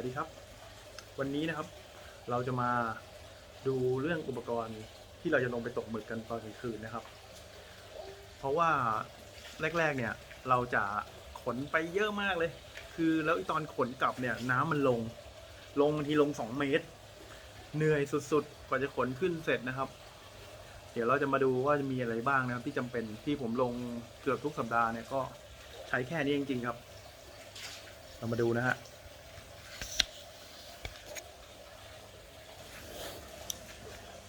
วัสดีครับ วันนี้นะครับ เราจะมาดูเรื่องอุปกรณ์ที่เราจะลงไปตกหมึกกันตอนกลางคืนนะครับ เพราะว่าแรก ๆ เนี่ย เราจะขนไปเยอะมากเลย คือแล้วตอนขนกลับเนี่ย น้ำมันลง ลงบางทีลงสองเมตร เหนื่อยสุดๆ กว่าจะขนขึ้นเสร็จนะครับ เดี๋ยวเราจะมาดูว่าจะมีอะไรบ้างนะครับ ที่จำเป็นที่ผมลงเกือบทุกสัปดาห์เนี่ยก็ใช้แค่นี้จริงๆครับ เรามาดูนะฮะ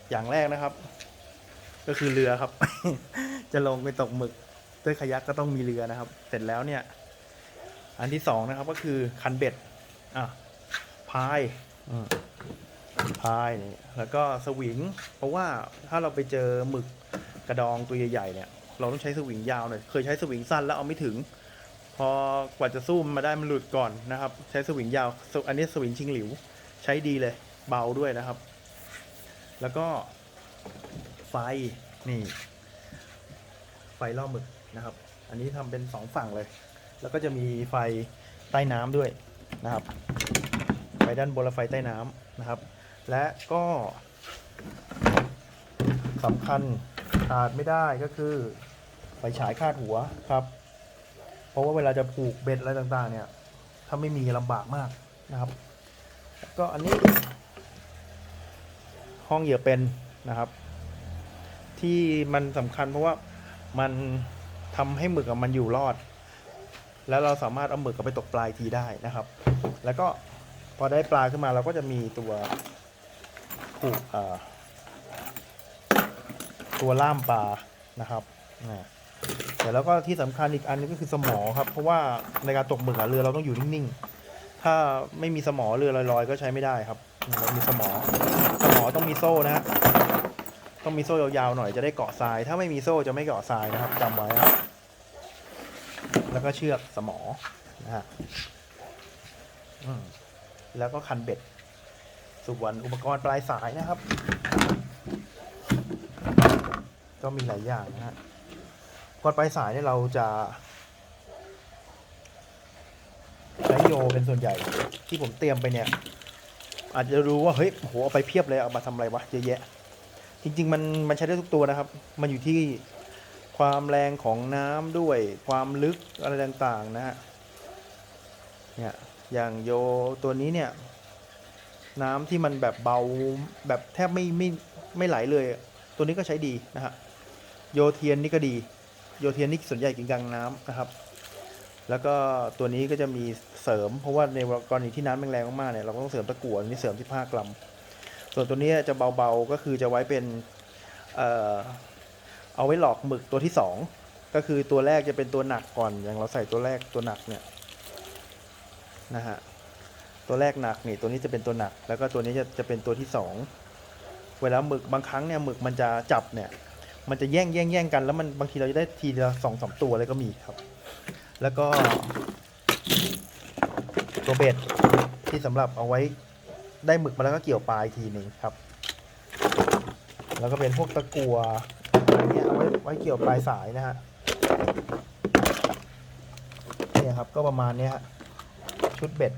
อย่างแรกนะครับ ก็คือเรือครับ จะลงไปตกหมึกด้วยขยักก็ต้องมีเรือนะครับ เสร็จแล้วเนี่ย อันที่สองนะครับก็คือคันเบ็ด อะพายอืมพายนี่แล้วก็สวิง เพราะว่าถ้าเราไปเจอหมึกกระดองตัวใหญ่ๆเนี่ย เราต้องใช้สวิงยาวหน่อยเคยใช้สวิงสั้นแล้วเอาไม่ถึง พอกว่าจะสู้มันมาได้มันหลุดก่อนนะครับ ใช้สวิงยาว อันนี้สวิงชิงหลิว ใช้ดีเลย เบาด้วยนะครับ แล้วก็ไฟนี่ไฟล่อหมึกนะครับ อันนี้ทำเป็นสองฝั่งเลย แล้วก็จะมีไฟใต้น้ำด้วยนะครับ ไฟด้านบนและไฟใต้น้ำนะครับ และก็สำคัญขาดไม่ได้ก็คือไฟฉายคาดหัวครับ เพราะว่าเวลาจะผูกเบ็ดอะไรต่างๆเนี่ย ถ้าไม่มีลำบากมากนะครับแล้วก็อันนี้ ห้องเหยื่อเป็นนะครับ ที่มันสำคัญเพราะว่ามันทำให้หมึกมันอยู่รอด แล้วเราสามารถเอาหมึกไปตกปลาอีกทีได้นะครับ แล้วก็พอได้ปลาขึ้นมาเราก็จะมีตัวผูกตัวล่ามปลานะครับแต่แล้วก็ที่สำคัญอีกอันนึงก็คือสมอครับ เพราะว่าในการตกหมึกเรือเราต้องอยู่นิ่งๆ ถ้าไม่มีสมอเรือลอยๆ ก็ใช้ไม่ได้ครับ เรามีสมอ ส มอต้องมีโซ่นะฮะต้องมีโซ่ยาวๆหน่อยจะได้เกาะทราย ถ้าไม่มีโซ่จะไม่เกาะทรายนะครับจำไว้นะแล้วก็เชือกสมอนะฮะแล้วก็คันเบ็ด ส่วนอุปกรณ์ปลายสายนะครับ ก็มีหลายอย่างนะฮะอุปกรณ์ปลายสายเนี่ยเราจะใช้โยเป็นส่วนใหญ่ที่ผมเตรียมไปเนี่ย อาจจะรู้ว่าเฮ้ยโหเอาไปเพียบเลยเอามาทำอะไรวะเยอะแยะ จริง ๆ มันมันใช้ได้ทุกตัวนะครับ มันอยู่ที่ความแรงของน้ำด้วยความลึกอะไรต่างๆนะฮะเนี่ยอย่างโยตัวนี้เนี่ย น้ำที่มันแบบเบาแบบแทบไม่ไม่ไม่ไหลเลย ตัวนี้ก็ใช้ดีนะฮะโยเทียนนี่ก็ดี โยเทียนนี่ส่วนใหญ่กินกลางน้ำนะครับ แล้วก็ตัวนี้ก็จะมีเสริมเพราะว่าในกรณีที่น้ำแรงๆมากๆเนี่ยเราก็ต้องเสริมตะกั่วอันนี้เสริม 15 กรัม ส่วนตัวนี้จะเบาๆก็คือจะไว้เป็นเอ่อเอาไว้หลอกหมึกตัวที่สองก็คือตัวแรกจะเป็นตัวหนักก่อนอย่างเราใส่ตัวแรกตัวหนักเนี่ยนะฮะตัวแรกหนักนี่ตัวนี้จะเป็นตัวหนัก แล้วก็ตัวนี้จะจะเป็นตัวที่สองเวลาหมึกบางครั้งเนี่ยหมึกมันจะจับเนี่ยมันจะแย่งแย่งแย่งกันแล้วมันบางทีเราจะได้ทีละสองสามตัวเลยก็มีครับ แล้วก็ ตัวเบ็ดที่สำหรับเอาไว้ได้หมึกมาแล้วก็เกี่ยวปลายทีหนึ่งครับ แล้วก็เป็นพวกตะกัวอะไรเงี้ยเอาไว้ไว้เกี่ยวปลายสายนะฮะเนี่ยครับก็ประมาณนี้ฮะชุดเบ็ด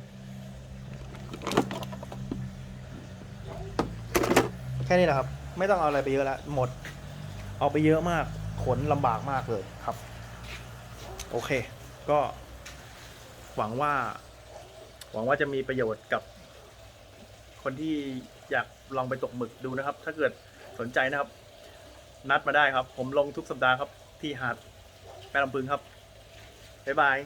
แค่นี้แหละครับ ไม่ต้องเอาอะไรไปเยอะแล้วหมด เอาไปเยอะมากขนลำบากมากเลยครับ โอเค ก็หวังว่า หวังว่าจะมีประโยชน์กับคนที่อยากลองไปตกหมึกดูนะครับ ถ้าเกิดสนใจนะครับ นัดมาได้ครับ ผมลงทุกสัปดาห์ครับ ที่หาดแม่ลำพึงครับ บ๊ายบาย